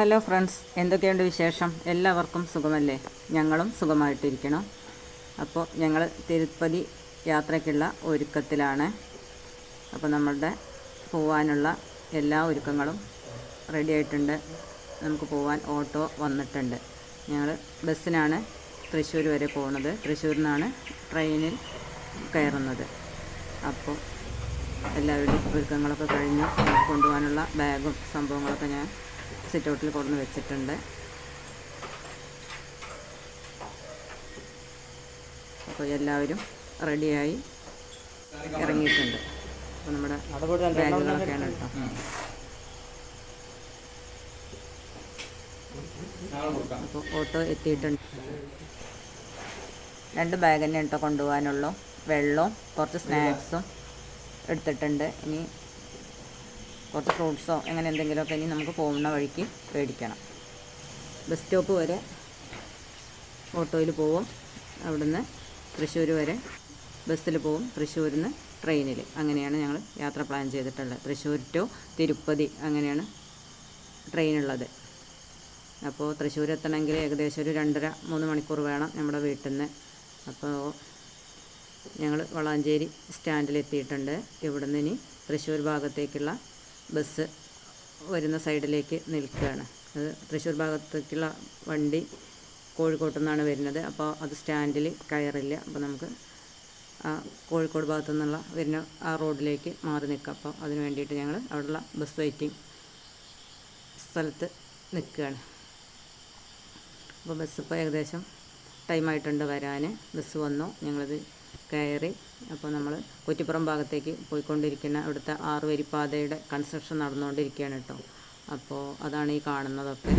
Hello friends എന്തൊക്കെയുണ്ട് വിശേഷം? എല്ലാവർക്കും സുഖമല്ലേ? ഞങ്ങളും സുഖമായിട്ടിരിക്കണം? അപ്പോൾ ഞങ്ങൾ തിരുപ്പതി യാത്രയ്ക്കുള്ള ഒരുക്കത്തിലാണ്. അപ്പോൾ നമ്മളുടെ പോവാനുള്ള എല്ലാ ഒരുക്കങ്ങളും റെഡി ആയിട്ടുണ്ട്. നമുക്ക് പോവാൻ ഓട്ടോ വന്നിട്ടുണ്ട്. ഞങ്ങൾ ബസ്സിനാണ് തൃശ്ശൂർ വരെ പോകുന്നത് തൃശ്ശൂരിൽ നിന്നാണ് ട്രെയിനിൽ കയറുന്നത്. അപ്പോൾ എല്ലാവരുടെയും ഒരുക്കങ്ങളൊക്കെ കഴിഞ്ഞു കൊണ്ടുപോകാനുള്ള ബാഗും സംഭവങ്ങളൊക്കെ ഞാൻ സിറ്റ് ഔട്ടിൽ കൊണ്ടുവന്ന് വെച്ചിട്ടുണ്ട്. അപ്പോൾ എല്ലാവരും റെഡിയായി ഇറങ്ങിയിട്ടുണ്ട്. അപ്പോൾ നമ്മുടെ ബാഗുകളൊക്കെയാണ് കേട്ടോ. അപ്പോൾ ഓട്ടോ എത്തിയിട്ടുണ്ട്. രണ്ട് ബാഗ് തന്നെ കേട്ടോ കൊണ്ടുപോകാനുള്ളൂ. വെള്ളവും കുറച്ച് സ്നാക്സും എടുത്തിട്ടുണ്ട്. ഇനി കുറച്ച് ഫ്രൂട്ട്സോ അങ്ങനെ എന്തെങ്കിലുമൊക്കെ ഇനി നമുക്ക് പോകുന്ന വഴിക്ക് മേടിക്കണം ബസ് സ്റ്റോപ്പ് വരെ ഓട്ടോയിൽ പോവും. അവിടുന്ന് തൃശ്ശൂർ വരെ ബസ്സിൽ പോവും. തൃശ്ശൂരിൽ നിന്ന് ട്രെയിനിൽ അങ്ങനെയാണ് ഞങ്ങൾ യാത്ര പ്ലാൻ ചെയ്തിട്ടുള്ളത്. തൃശ്ശൂർ ടു തിരുപ്പതി അങ്ങനെയാണ് ട്രെയിനുള്ളത്. അപ്പോൾ തൃശ്ശൂർ എത്തണമെങ്കിൽ ഏകദേശം ഒരു രണ്ടര മൂന്ന് മണിക്കൂർ വേണം നമ്മുടെ വീട്ടിൽ നിന്ന് അപ്പോൾ ഞങ്ങൾ വളാഞ്ചേരി സ്റ്റാൻഡിൽ എത്തിയിട്ടുണ്ട് ഇവിടുന്ന് ഇനി തൃശ്ശൂർ ഭാഗത്തേക്കുള്ള ബസ് വരുന്ന സൈഡിലേക്ക് നിൽക്കുകയാണ്. അത് തൃശ്ശൂർ ഭാഗത്തേക്കുള്ള വണ്ടി കോഴിക്കോട്ടു നിന്നാണ് വരുന്നത്. അപ്പോൾ അത് സ്റ്റാൻഡിൽ കയറില്ല. അപ്പോൾ നമുക്ക് ആ കോഴിക്കോട് ഭാഗത്തു നിന്നുള്ള വരുന്ന ആ റോഡിലേക്ക് മാറി നിൽക്കുക അപ്പോൾ അതിന് വേണ്ടിയിട്ട് ഞങ്ങൾ അവിടെയുള്ള ബസ് വെയിറ്റിംഗ് സ്ഥലത്ത് നിൽക്കുകയാണ്. അപ്പോൾ ബസ് ഇപ്പോൾ ഏകദേശം ടൈമായിട്ടുണ്ട് വരാൻ. ബസ് വന്നു. ഞങ്ങളത് കയറി അപ്പോൾ നമ്മൾ കുറ്റിപ്പുറം ഭാഗത്തേക്ക് പോയിക്കൊണ്ടിരിക്കുന്ന ഇവിടുത്തെ ആറ് വരിപ്പാതയുടെ കൺസ്ട്രക്ഷൻ നടന്നുകൊണ്ടിരിക്കുകയാണ് കേട്ടോ. അപ്പോൾ അതാണ് ഈ കാണുന്നതൊക്കെ.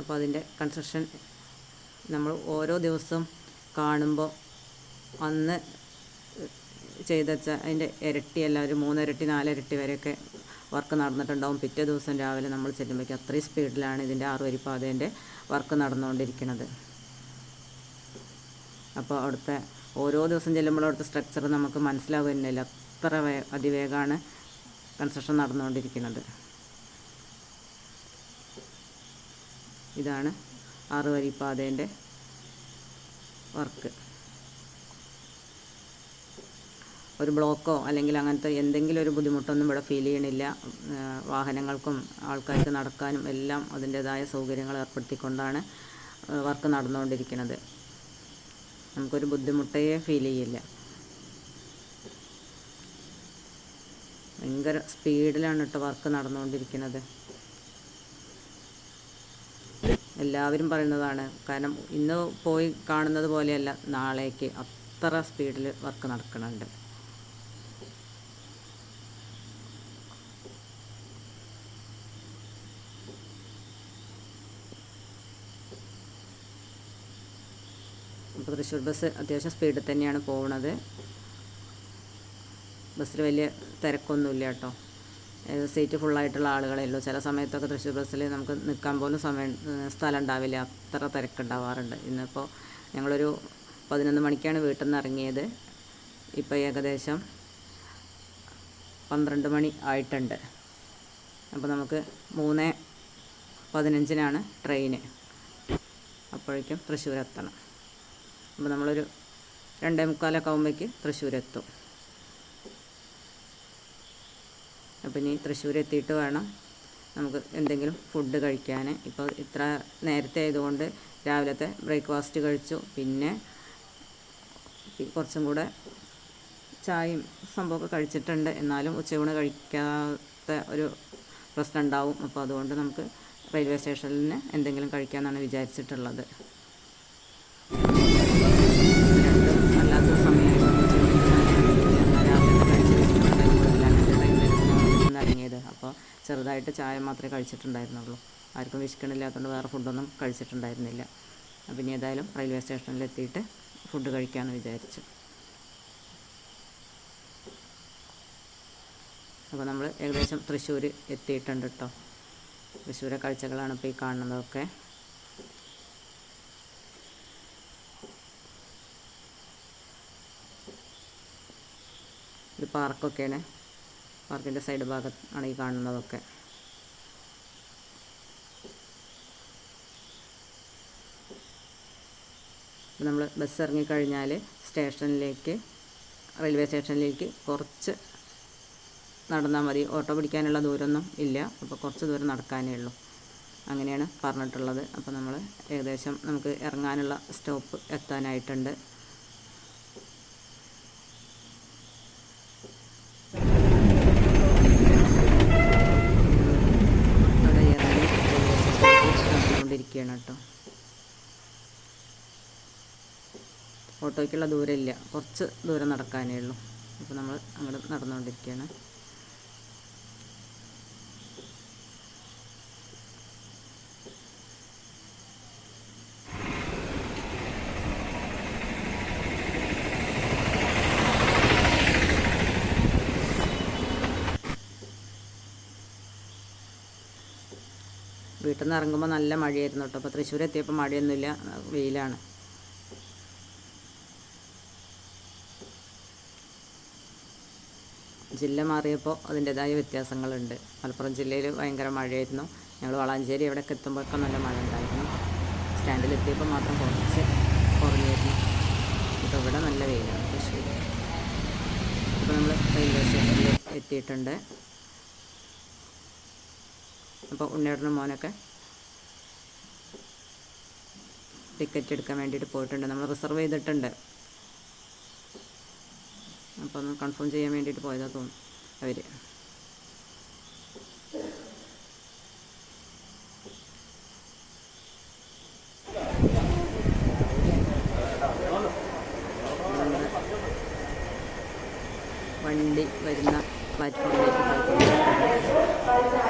അപ്പോൾ അതിന്റെ കൺസ്ട്രക്ഷൻ നമ്മൾ ഓരോ ദിവസവും കാണുമ്പോൾ അന്ന് ചെയ്ത അതിന്റെ ഇരട്ടിയല്ല ഒരു മൂന്നിരട്ടി നാലിരട്ടി വരെയൊക്കെ വർക്ക് നടന്നിട്ടുണ്ടാവും. പിറ്റേ ദിവസം രാവിലെ നമ്മൾ ചെല്ലുമ്പോഴേക്കും അത്രയും സ്പീഡിലാണ് ഇതിന്റെ ആറുവരിപ്പാതേന്റെ വർക്ക് നടന്നുകൊണ്ടിരിക്കുന്നത്. അപ്പോൾ അവിടുത്തെ ഓരോ ദിവസം ചെല്ലുമ്പോൾ അവിടുത്തെ സ്ട്രക്ചർ നമുക്ക് മനസ്സിലാവുന്നില്ല. അത്ര വേ അതിവേഗമാണ് കൺസ്ട്രക്ഷൻ നടന്നുകൊണ്ടിരിക്കുന്നത്. ഇതാണ് ആറ് വരിപ്പാതേന്റെ വർക്ക് ഒരു ബ്ലോക്കോ അല്ലെങ്കിൽ അങ്ങനത്തെ എന്തെങ്കിലും ഒരു ബുദ്ധിമുട്ടൊന്നും ഇവിടെ ഫീൽ ചെയ്യണില്ല. വാഹനങ്ങൾക്കും ആൾക്കാർക്ക് നടക്കാനും എല്ലാം അതിന്റേതായ സൗകര്യങ്ങൾ ഏർപ്പെടുത്തിക്കൊണ്ടാണ് വർക്ക് നടന്നുകൊണ്ടിരിക്കുന്നത്. നമുക്കൊരു ബുദ്ധിമുട്ടേ ഫീൽ ചെയ്യില്ല. ഭയങ്കര സ്പീഡിലാണ് കേട്ടോ വർക്ക് നടന്നുകൊണ്ടിരിക്കുന്നത് എല്ലാവരും പറയുന്നതാണ് കാരണം ഇന്ന് പോയി കാണുന്നത് പോലെയല്ല നാളേക്ക് അത്ര സ്പീഡിൽ വർക്ക് നടക്കുന്നുണ്ട് അപ്പോൾ തൃശ്ശൂർ ബസ് അത്യാവശ്യം സ്പീഡിൽ തന്നെയാണ് പോകുന്നത് ബസ്സിൽ വലിയ തിരക്കൊന്നുമില്ല കേട്ടോ. സീറ്റ് ഫുള്ളായിട്ടുള്ള ആളുകളേ ഉള്ളൂ. ചില സമയത്തൊക്കെ തൃശ്ശൂർ ബസ്സിൽ നമുക്ക് നിൽക്കാൻ പോലും സമയം സ്ഥലം ഉണ്ടാവില്ല. അത്ര തിരക്കുണ്ടാവാറുണ്ട്. ഇന്നിപ്പോൾ ഞങ്ങളൊരു പതിനൊന്ന് മണിക്കാണ് വീട്ടിൽ നിന്ന് ഇറങ്ങിയത്. ഇപ്പോൾ ഏകദേശം പന്ത്രണ്ട് മണി ആയിട്ടുണ്ട്. അപ്പോൾ നമുക്ക് മൂന്ന് പതിനഞ്ചിനാണ് ട്രെയിന്. അപ്പോഴേക്കും തൃശ്ശൂർ എത്തണം അപ്പോൾ നമ്മളൊരു രണ്ടേ മുക്കാലൊക്കെ ആകുമ്പോഴേക്ക് തൃശ്ശൂർ എത്തും അപ്പോൾ ഇനി തൃശ്ശൂർ എത്തിയിട്ട് വേണം നമുക്ക് എന്തെങ്കിലും ഫുഡ് കഴിക്കാൻ ഇപ്പോൾ ഇത്ര നേരത്തെ ആയതുകൊണ്ട് രാവിലത്തെ ബ്രേക്ക്ഫാസ്റ്റ് കഴിച്ചു. പിന്നെ കുറച്ചും കൂടെ ചായയും സംഭവമൊക്കെ കഴിച്ചിട്ടുണ്ട്. എന്നാലും ഉച്ചയൂണ് കഴിക്കാത്ത ഒരു പ്രശ്നം ഉണ്ടാവും. അപ്പോൾ അതുകൊണ്ട് നമുക്ക് റെയിൽവേ സ്റ്റേഷനിൽ എന്തെങ്കിലും കഴിക്കാമെന്നാണ് വിചാരിച്ചിട്ടുള്ളത്. അപ്പോൾ ചെറുതായിട്ട് ചായ മാത്രമേ കഴിച്ചിട്ടുണ്ടായിരുന്നുള്ളൂ. ആർക്കും വിശക്കണില്ലാത്തതുകൊണ്ട് വേറെ ഫുഡൊന്നും കഴിച്ചിട്ടുണ്ടായിരുന്നില്ല. ഇനി ഏതായാലും റെയിൽവേ സ്റ്റേഷനിൽ എത്തിയിട്ട് ഫുഡ് കഴിക്കാമെന്ന് വിചാരിച്ചു. അപ്പോൾ നമ്മൾ ഏകദേശം തൃശ്ശൂർ എത്തിയിട്ടുണ്ട് കേട്ടോ തൃശ്ശൂരെ കാഴ്ചകളാണ് ഇപ്പോൾ ഈ കാണുന്നതൊക്കെ. ഒരു പാർക്കൊക്കെയാണ്. പാർക്കിന്റെ സൈഡ് ഭാഗത്താണ് ഈ കാണുന്നതൊക്കെ. നമ്മൾ ബസ് ഇറങ്ങിക്കഴിഞ്ഞാൽ സ്റ്റേഷനിലേക്ക് റെയിൽവേ സ്റ്റേഷനിലേക്ക് കുറച്ച് നടന്നാൽ മതി. ഓട്ടോ പിടിക്കാനുള്ള ദൂരമൊന്നും ഇല്ല. അപ്പോൾ കുറച്ച് ദൂരം നടക്കാനേ ഉള്ളൂ. അങ്ങനെയാണ് പറഞ്ഞിട്ടുള്ളത്. അപ്പോൾ നമ്മൾ ഏകദേശം നമുക്ക് ഇറങ്ങാനുള്ള സ്റ്റോപ്പ് എത്താനായിട്ടുണ്ട്. ഓട്ടോയ്ക്കുള്ള ദൂരമില്ല. കുറച്ച് ദൂരം നടക്കാനേ ഉള്ളൂ. അപ്പോൾ നമ്മൾ അങ്ങോട്ട് നടന്നുകൊണ്ടിരിക്കുകയാണ്. വീട്ടിൽ നിന്ന് ഇറങ്ങുമ്പോൾ നല്ല മഴയായിരുന്നു കേട്ടോ. അപ്പോൾ തൃശ്ശൂർ എത്തിയപ്പോൾ മഴയൊന്നുമില്ല. വെയിലാണ്. ജില്ല മാറിയപ്പോൾ അതിന്റെതായ വ്യത്യാസങ്ങളുണ്ട്. മലപ്പുറം ജില്ലയിൽ ഭയങ്കര മഴയായിരുന്നു. ഞങ്ങൾ വളാഞ്ചേരി എവിടെയൊക്കെ എത്തുമ്പോഴൊക്കെ നല്ല മഴ ഉണ്ടായിരുന്നു. സ്റ്റാൻഡിലെത്തിയപ്പോൾ മാത്രം കുറച്ച് കുറഞ്ഞിരുന്നു. ഇപ്പോൾ ഇവിടെ നല്ല വെയിലാണ് തൃശ്ശൂർ ഇപ്പോൾ നമ്മൾ റെയിൽവേ സ്റ്റേഷനിൽ എത്തിയിട്ടുണ്ട്. അപ്പോൾ ഉണ്ണിയുടെ മോനൊക്കെ ടിക്കറ്റ് എടുക്കാൻ വേണ്ടിയിട്ട് പോയിട്ടുണ്ട്. നമ്മൾ റിസർവ് ചെയ്തിട്ടുണ്ട്. അപ്പോൾ ഒന്ന് കൺഫേം ചെയ്യാൻ വേണ്ടിയിട്ട് പോയതാ തോന്നുന്നു അവർ വണ്ടി വരുന്ന പ്ലാറ്റ്ഫോമിലേക്ക് പോയിക്കൊണ്ടിരിക്കുകയാണ്.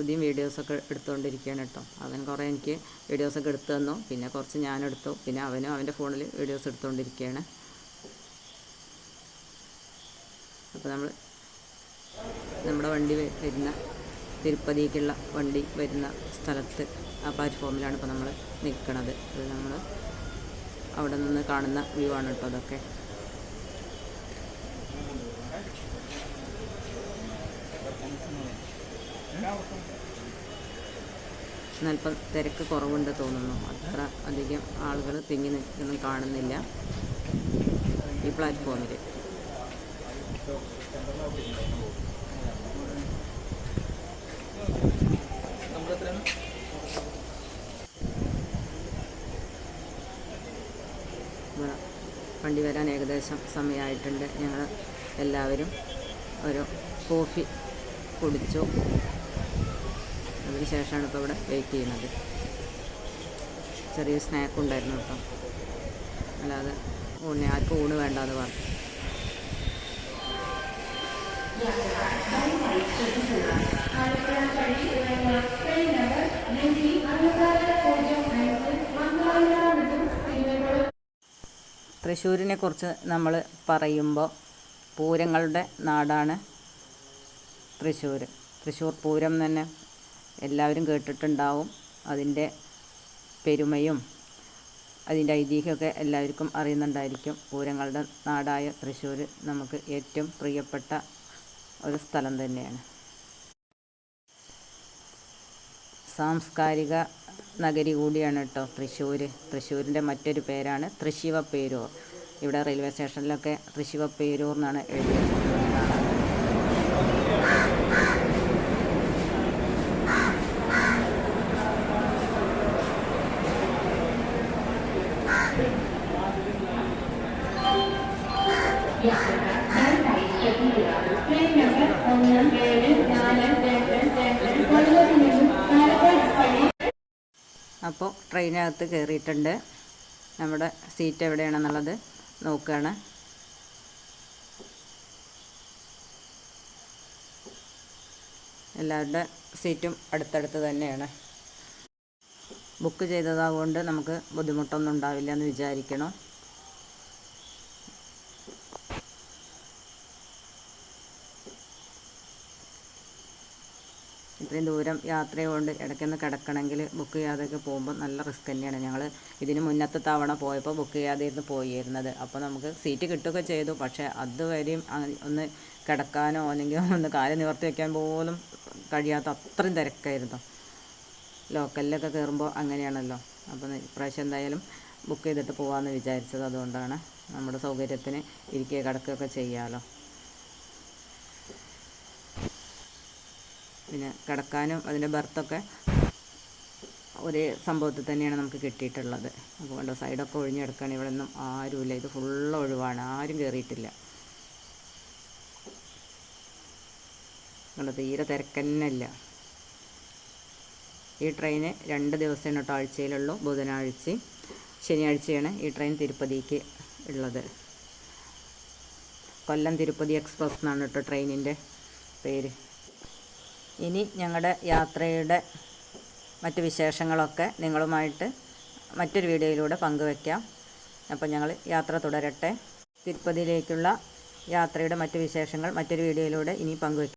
ശ്രുതിയും വീഡിയോസൊക്കെ എടുത്തുകൊണ്ടിരിക്കുകയാണ് കേട്ടോ. അവൻ കുറേ എനിക്ക് വീഡിയോസൊക്കെ എടുത്തു തന്നു. പിന്നെ കുറച്ച് ഞാനെടുത്തു. പിന്നെ അവനും അവന്റെ ഫോണിൽ വീഡിയോസ് എടുത്തുകൊണ്ടിരിക്കുകയാണ് അപ്പോൾ നമ്മൾ നമ്മുടെ വണ്ടി വരുന്ന തിരുപ്പതിക്കുള്ള വണ്ടി വരുന്ന സ്ഥലത്ത് ആ പ്ലാറ്റ്ഫോമിലാണ് ഇപ്പോൾ നമ്മൾ നിൽക്കുന്നത് അത് നമ്മൾ അവിടെ നിന്ന് കാണുന്ന വ്യൂ ആണ് കേട്ടോ അതൊക്കെ എന്നൽപ്പം തിരക്ക് കുറവുണ്ട് തോന്നുന്നു. അത്ര അധികം ആളുകൾ തിങ്ങി നിൽക്കുന്നു കാണുന്നില്ല ഈ പ്ലാറ്റ്ഫോമിൽ വണ്ടി വരാൻ ഏകദേശം സമയമായിട്ടുണ്ട്. ഞങ്ങൾ എല്ലാവരും ഒരു കോഫി കുടിച്ചു. അതിന് ശേഷമാണ് ഇപ്പോൾ ഇവിടെ വെയിറ്റ് ചെയ്യുന്നത്. ചെറിയ സ്നാക്ക് ഉണ്ടായിരുന്നു കേട്ടോ. അല്ലാതെ ഊണ് ആർക്കും ഊണ് വേണ്ട എന്ന് പറഞ്ഞു. തൃശ്ശൂരിനെ കുറിച്ച് നമ്മൾ പറയുമ്പോൾ പൂരങ്ങളുടെ നാടാണ് തൃശ്ശൂർ തൃശ്ശൂർ പൂരം തന്നെ എല്ലാവരും കേട്ടിട്ടുണ്ടാവും. അതിന്റെ പെരുമയും അതിന്റെ ഐതിഹ്യമൊക്കെ എല്ലാവർക്കും അറിയുന്നുണ്ടായിരിക്കും. പൂരങ്ങളുടെ നാടായ തൃശ്ശൂർ നമുക്ക് ഏറ്റവും പ്രിയപ്പെട്ട ഒരു സ്ഥലം തന്നെയാണ്. സാംസ്കാരിക നഗരി കൂടിയാണ് കേട്ടോ തൃശ്ശൂർ തൃശ്ശൂരിന്റെ മറ്റൊരു പേരാണ് തൃശ്ശിവപ്പേരൂർ. ഇവിടെ റെയിൽവേ സ്റ്റേഷനിലൊക്കെ തൃശ്ശിവപ്പേരൂർ എന്നാണ് എഴുതി അപ്പോൾ ട്രെയിനകത്ത് കയറിയിട്ടുണ്ട്. നമ്മുടെ സീറ്റ് എവിടെയാണെന്നുള്ളത് നോക്കുകയാണ്. എല്ലാവരുടെ സീറ്റും അടുത്തടുത്ത് തന്നെയാണ്. ബുക്ക് ചെയ്തതാകൊണ്ട് നമുക്ക് ബുദ്ധിമുട്ടൊന്നും ഉണ്ടാവില്ല എന്ന് വിചാരിക്കണം. ഇത്രയും ദൂരം യാത്ര കൊണ്ട് ഇടയ്ക്കൊന്ന് കിടക്കണമെങ്കിൽ ബുക്ക് ചെയ്യാതെയൊക്കെ പോകുമ്പോൾ നല്ല റിസ്ക് തന്നെയാണ്. ഞങ്ങൾ ഇതിന് മുന്നത്തെ തവണ പോയപ്പോൾ ബുക്ക് ചെയ്യാതെയായിരുന്നു പോയിരുന്നത്. അപ്പോൾ നമുക്ക് സീറ്റ് കിട്ടുകയൊക്കെ ചെയ്തു. പക്ഷേ അതുവരെയും ഒന്ന് കിടക്കാനോ അല്ലെങ്കിൽ ഒന്ന് കാൽ നിവർത്തി വയ്ക്കാൻ പോലും കഴിയാത്ത അത്രയും തിരക്കായിരുന്നു. ലോക്കലിലൊക്കെ കയറുമ്പോൾ അങ്ങനെയാണല്ലോ. അപ്പോൾ ഇപ്രാവശ്യം എന്തായാലും ബുക്ക് ചെയ്തിട്ട് പോകാമെന്ന് വിചാരിച്ചത്. അതുകൊണ്ടാണ് നമ്മുടെ സൗകര്യത്തിന് ഇരിക്കുക കിടക്കുകയൊക്കെ ചെയ്യാമല്ലോ പിന്നെ കിടക്കാനും അതിന്റെ ബർത്തൊക്കെ ഒരേ സംഭവത്തിൽ തന്നെയാണ് നമുക്ക് കിട്ടിയിട്ടുള്ളത്. അപ്പോൾ കണ്ടോ സൈഡൊക്കെ ഒഴിഞ്ഞ് കിടക്കുകയാണ് ഇവിടെ ഒന്നും ആരുമില്ല. ഇത് ഫുള്ള് ഒഴിവാണ്. ആരും കയറിയിട്ടില്ല. കണ്ടോ തീരെ തിരക്കന്നല്ല ഈ ട്രെയിന് രണ്ട് ദിവസമാണ് കേട്ടോ ആഴ്ചയിലുള്ളൂ ബുധനാഴ്ചയും ശനിയാഴ്ചയാണ് ഈ ട്രെയിൻ തിരുപ്പതിക്ക് ഉള്ളത്. കൊല്ലം തിരുപ്പതി എക്സ്പ്രസ് എന്നാണ് കേട്ടോ ട്രെയിനിന്റെ പേര്. ഇനി ഞങ്ങളുടെ യാത്രയുടെ മറ്റ് വിശേഷങ്ങളൊക്കെ നിങ്ങളുമായിട്ട് മറ്റൊരു വീഡിയോയിലൂടെ പങ്കുവയ്ക്കാം അപ്പോൾ ഞങ്ങൾ യാത്ര തുടരട്ടെ. തിരുപ്പതിയിലേക്കുള്ള യാത്രയുടെ മറ്റ് വിശേഷങ്ങൾ മറ്റൊരു വീഡിയോയിലൂടെ ഇനി പങ്കുവയ്ക്കാം